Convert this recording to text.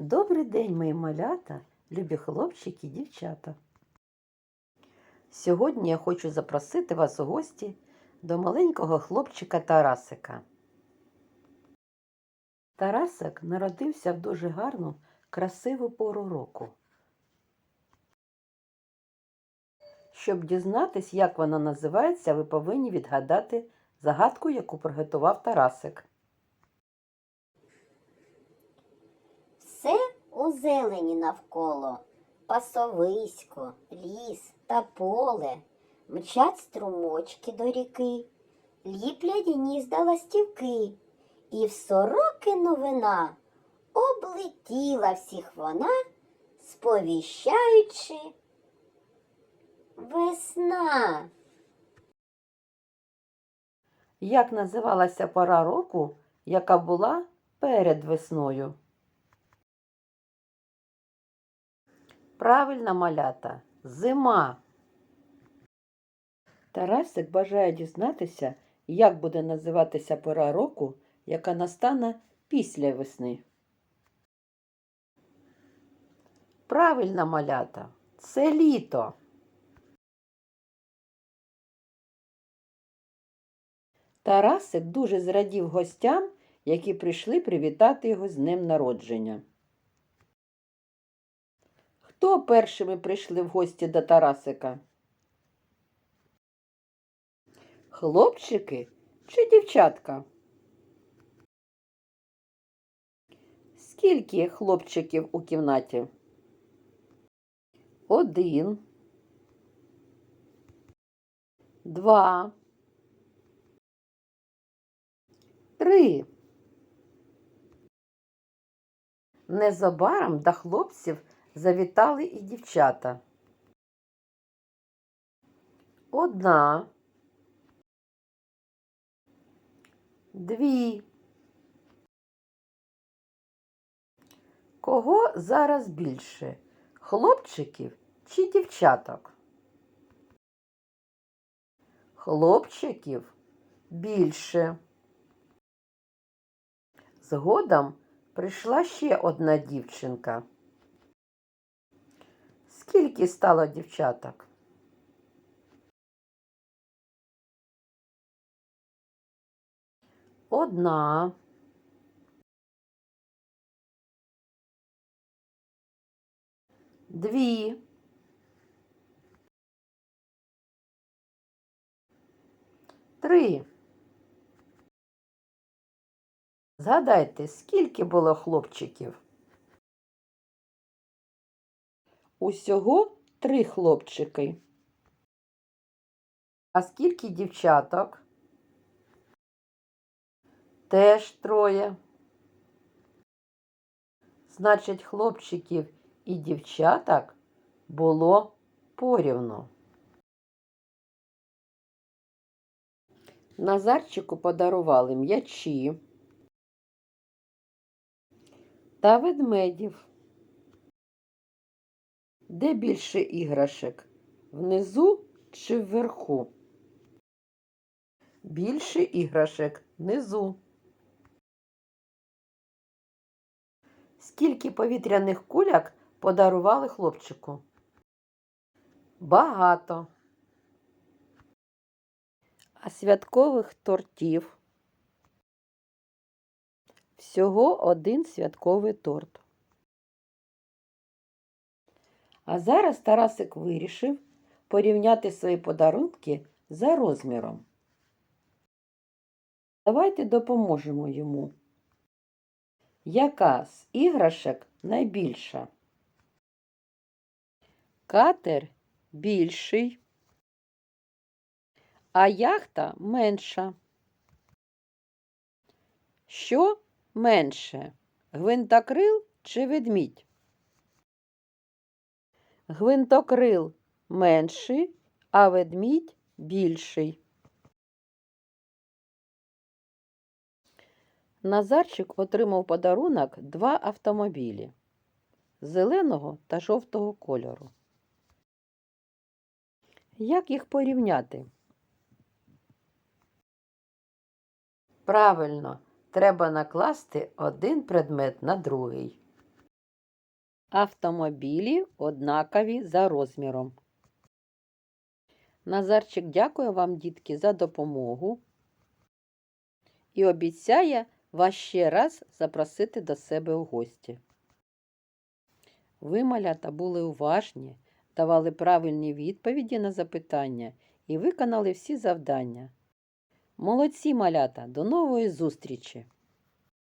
Добрий день, мої малята, любі хлопчики і дівчата. Сьогодні я хочу запросити вас у гості до маленького хлопчика Тарасика. Тарасик народився в дуже гарну, красиву пору року. Щоб дізнатись, як вона називається, ви повинні відгадати загадку, яку приготував Тарасик. Все у зелені навколо, пасовисько, ліс та поле, мчать струмочки до ріки, ліплять гнізда ластівки, і в сороки новина. Облетіла всіх вона, сповіщаючи весна. Як називалася пора року, яка була перед весною? Правильна малята зима. Тарасик бажає дізнатися, як буде називатися пора року, яка настане після весни. Правильна малята це літо. Тарасик дуже зрадів гостям, які прийшли привітати його з днем народження. Хто першими прийшли в гості до Тарасика? Хлопчики чи дівчатка? Скільки хлопчиків у кімнаті? Один. Два. Три. Незабаром до хлопців завітали і дівчата. Одна. Дві. Кого зараз більше? Хлопчиків чи дівчаток? Хлопчиків більше. Згодом прийшла ще одна дівчинка. Скільки стало дівчаток? Одна. Дві. Три. Згадайте, скільки було хлопчиків? Усього три хлопчики. А скільки дівчаток? Теж троє. Значить, хлопчиків і дівчаток було порівну. Назарчику подарували м'ячі та ведмедів. Де більше іграшек? Внизу чи вверху? Більше іграшек внизу. Скільки повітряних куляк подарували хлопчику? Багато. А святкових тортів? Всього один святковий торт. А зараз Тарасик вирішив порівняти свої подарунки за розміром. Давайте допоможемо йому. Яка з іграшок найбільша? Катер більший, а яхта менша. Що менше? Гвинтокрил чи ведмідь? Гвинтокрил менший, а ведмідь більший. Назарчик отримав подарунок два автомобілі зеленого та жовтого кольору. Як їх порівняти? Правильно, треба накласти один предмет на другий. Автомобілі однакові за розміром. Назарчик дякує вам, дітки, за допомогу і обіцяє вас ще раз запросити до себе у гості. Ви, малята, були уважні, давали правильні відповіді на запитання і виконали всі завдання. Молодці, малята, до нової зустрічі!